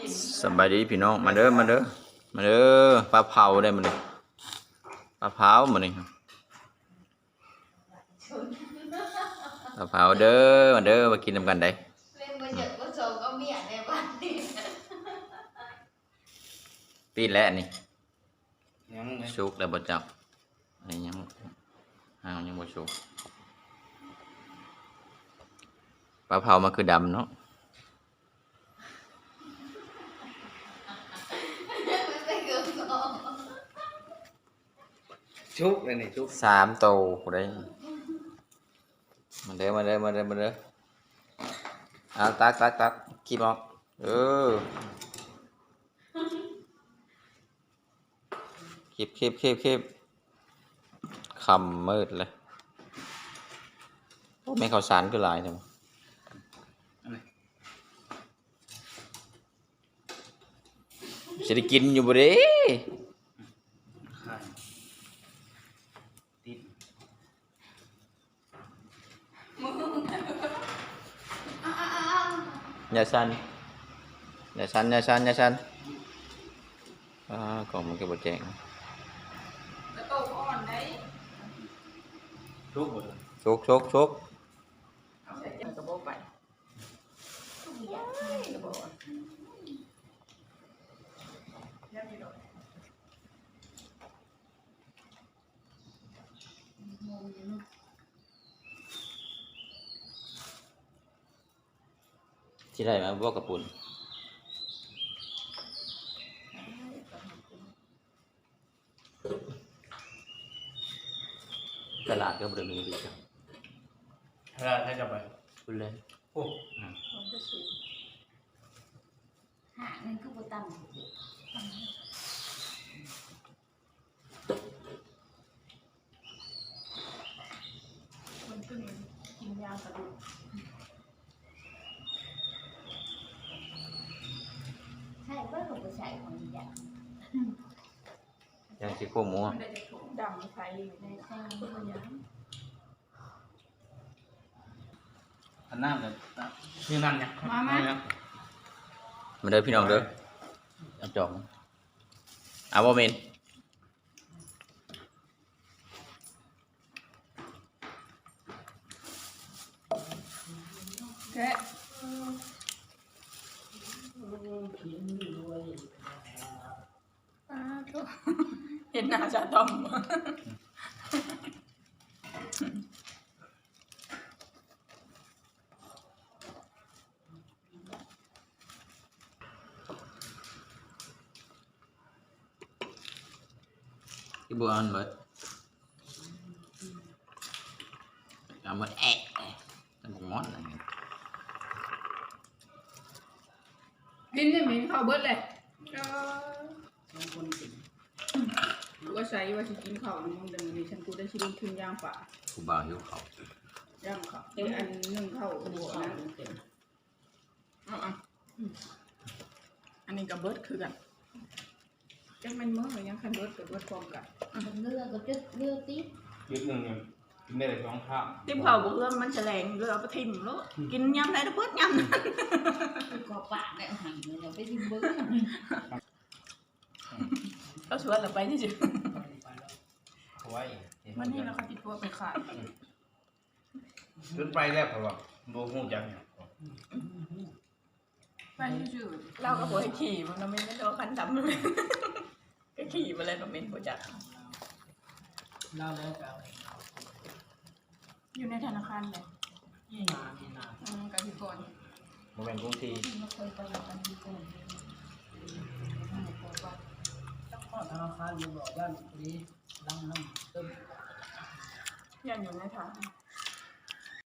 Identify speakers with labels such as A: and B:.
A: กิน
B: สบายดีพี่น้องมาเด้อมาเด้อมาเด้อปลาเผาได้มาเด้อปลาเผามานี่ปลาเผาเด้อมาเด้อมากินนำกันได้
A: เล่นมาเหยียดก็โจก็เมียในบ้านนี่
B: ปีนแล้วอันนี่
C: ยังไง
B: สุกแล้วบ่จับอันนี้ยังหางยังบ่สุกปลาเผามันคือดำเนาะ
A: มันไปเกินกอง
C: ชุบเลยนี่ชุบ
B: สามโตได้มาเด้อมาเด้อมาเด้อมาเด้อเอาตักตักตักคีบออกเออคีบคีบคีบคีบคำมืดเลยโอ้แม่ข้าวสารคือหลายเลยจะได้กินอยู่บ่เด้
C: ข้างติด
B: อย่าสั่นอย่าสั่นอย่าสั่นอย่าสั่นอ่าของมันก็บ่แจ้ง
A: กระโตกอ่อนได้
C: ชุบหมดเลย
B: ชกชกชก
A: กระโบไป
B: ที่ได้มาบอกกับปุ่นตลาดก็บริมีดีจัง
C: ถ้าถ้าจะไป
B: คุณเลย
C: โอ้
A: ผมก็สูงหาเงินก็บ่ต่ำคนขึ้นกินยากระดูกใช่เพื่อนผมก็ใส่ของอีกอย่าง
B: ยังสิโค้งหมัว
A: ดำไฟในแท่งมันยัง
C: อันน้ำเลยนี่น้ำเนี่ย
A: มามา
C: เนี่ย
B: มาเด้อพี่น้องเด้อเอาจองเอาบ่เมน
A: แค่ เห็นหน้าจะต้ม
B: ที่บัวอันเบิดเอาหมดแอะแต่บุกมอนอะไรเงี้ย
D: กินได้ไหมข้าวเบิดเลยว่า ใช้ว่าสิกินข้าวน้ำมันเดิมนี่ฉันกูได้ชิลงทุนย่างป่า
B: ผู้บ่าวหิวเขาว
D: ย่างข้าวเอ้ยอันนึ่งข้าวหัวนะเอาอะอันนี้กับเบิดคือกันจังแม่นเมื่อยังคันเบิดกับเบิดพร้อมกัน
A: เลือกก็จะเลือกติ๊บ
C: ยึดหนึ่งเนี่ยกินได้เลยสองข้าง
D: ติ๊บข้าวบุเพื่อมันแฉลงเรือเอาไปทิ่มแล้วกินยำได้แล้วเบิดยำนั้น
A: กอปากเนี่ยหันเลยเราไปทิ้งเบิ้ ง
D: ก็ชวนเราไปที่สิ
C: เอาไว้เห็น
D: วันนี้เราก็ติดตัวไปขาย
C: จนไปแล้วเพราะว่าโบหูจังเนี่ย
D: ไปชื่อๆเราก็บอกให้ขี่มันเราไม่ได้ตัวคันดำเลยก็ขี่มาเลยเราเป็นโปรจัก
E: เล่าแล้วก็เอาให้
D: อยู่ในธนาคารเลย
E: ที่นาที่นา
D: อืมกสิกร
C: โมเป็นกรุงที
A: เราเคยไปกันดีก่อน
E: มาค้าลุงหล่อด้านนี้ล้างน้ำเติม
D: ยังอยู่ไหมคะ